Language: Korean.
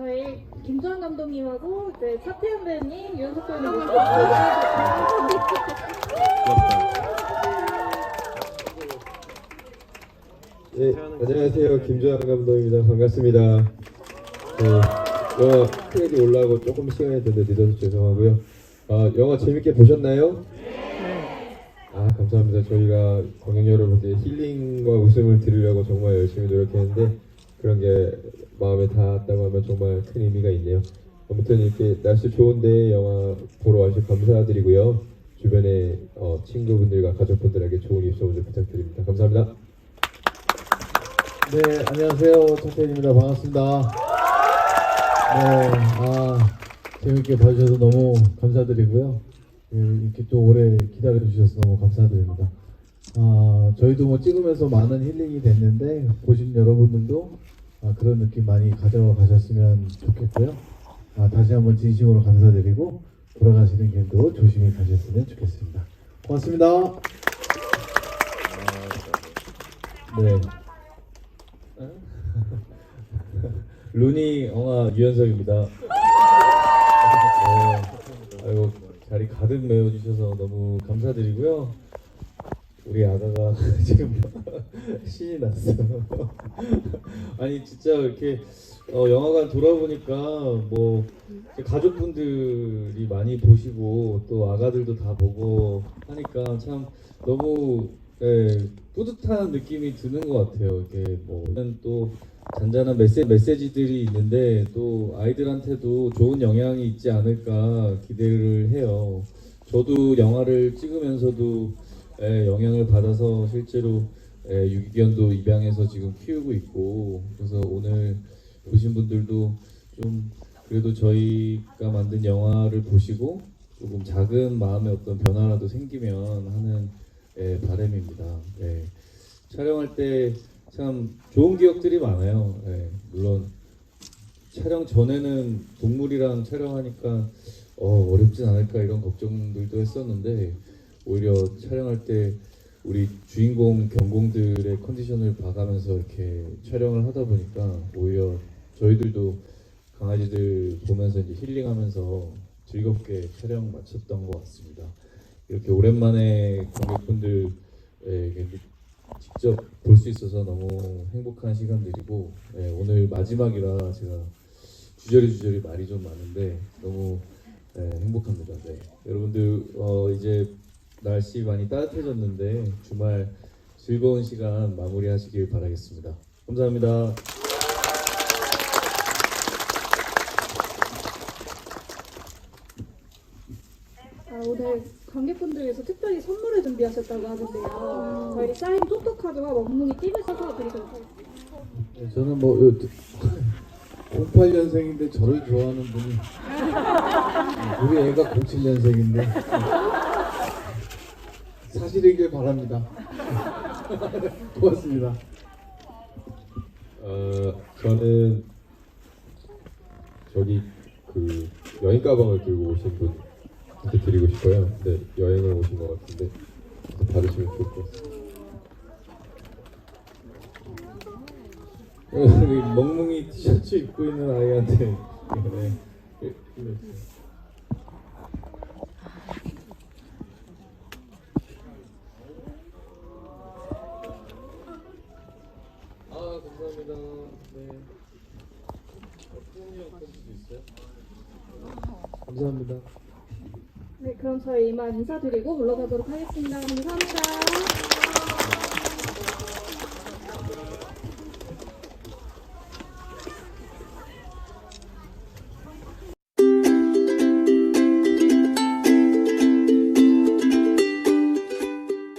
저희 김주환 감독님하고 이제 차태현 배우님, 유연석 배우님 네, 안녕하세요. 김조한 감독입니다. 반갑습니다. 네, 영화 크레딧 올라오고 조금 시간이 됐는데 늦어서 죄송하고요. 아, 영화 재밌게 보셨나요? 아, 감사합니다. 저희가 관객 여러분께 힐링과 웃음을 드리려고 정말 열심히 노력했는데 그런 게 마음에 닿았다고 하면 정말 큰 의미가 있네요. 아무튼 이렇게 날씨 좋은데 영화 보러 와주셔서 감사드리고요. 주변에 어, 친구분들과 가족분들에게 좋은 입소문 좀 부탁드립니다. 감사합니다. 네, 안녕하세요. 차태현입니다. 반갑습니다. 네, 아, 재밌게 봐주셔서 너무 감사드리고요. 예, 이렇게 또 오래 기다려주셔서 너무 감사드립니다. 아, 저희도 뭐 찍으면서 많은 힐링이 됐는데, 보신 여러분들도 아, 그런 느낌 많이 가져가셨으면 좋겠고요. 아, 다시 한번 진심으로 감사드리고, 돌아가시는 길도 조심히 가셨으면 좋겠습니다. 고맙습니다. 네. 루니 엉아 유연석입니다. 네, 아이고 자리 가득 메워주셔서 너무 감사드리고요. 우리 아가가 지금 신이 났어. 아니 진짜 이렇게 어, 영화관 돌아보니까 뭐 가족분들이 많이 보시고 또 아가들도 다 보고 하니까 참 너무 예, 뿌듯한 느낌이 드는 것 같아요. 이게 뭐또 잔잔한 메시, 메시지들이 있는데 또 아이들한테도 좋은 영향이 있지 않을까 기대를 해요. 저도 영화를 찍으면서도 예, 영향을 받아서 실제로 예, 유기견도 입양해서 지금 키우고 있고 그래서 오늘 보신 분들도 좀 그래도 저희가 만든 영화를 보시고 조금 작은 마음의 어떤 변화라도 생기면 하는 예, 바람입니다. 예. 촬영할 때 참 좋은 기억들이 많아요. 예, 물론 촬영 전에는 동물이랑 촬영하니까 어, 어렵진 않을까 이런 걱정들도 했었는데 오히려 촬영할 때 우리 주인공 경공들의 컨디션을 봐가면서 이렇게 촬영을 하다 보니까 오히려 저희들도 강아지들 보면서 이제 힐링하면서 즐겁게 촬영 마쳤던 것 같습니다. 이렇게 오랜만에 관객분들에게 직접 볼 수 있어서 너무 행복한 시간들이고 예, 오늘 마지막이라 제가 주저리 주저리 말이 좀 많은데 너무 예, 행복합니다. 네. 여러분들 어, 이제 날씨 많이 따뜻해졌는데 주말 즐거운 시간 마무리하시길 바라겠습니다. 감사합니다. 아, 오늘 관객분들께서 특별히 선물을 준비하셨다고 하는데요. 저희 사인 포토카드와 멍뭉이 띠을 써서 드리도록 하겠습니다. 네, 저는 뭐 08년생인데 저를 좋아하는 분이 우리 애가 07년생인데 사실이길 바랍니다. 고맙습니다. 어, 저는 저기 그 여행 가방을 들고 오신 분한테 드리고 싶어요. 근데 여행을 오신 것 같은데 받으시면 좋을 것 같습니다. 어, 여기 멍멍이 티셔츠 입고 있는 아이한테 네. 감사합니다. 네, 그럼 저희 이만 인사드리고 물러가도록 하겠습니다. 감사합니다.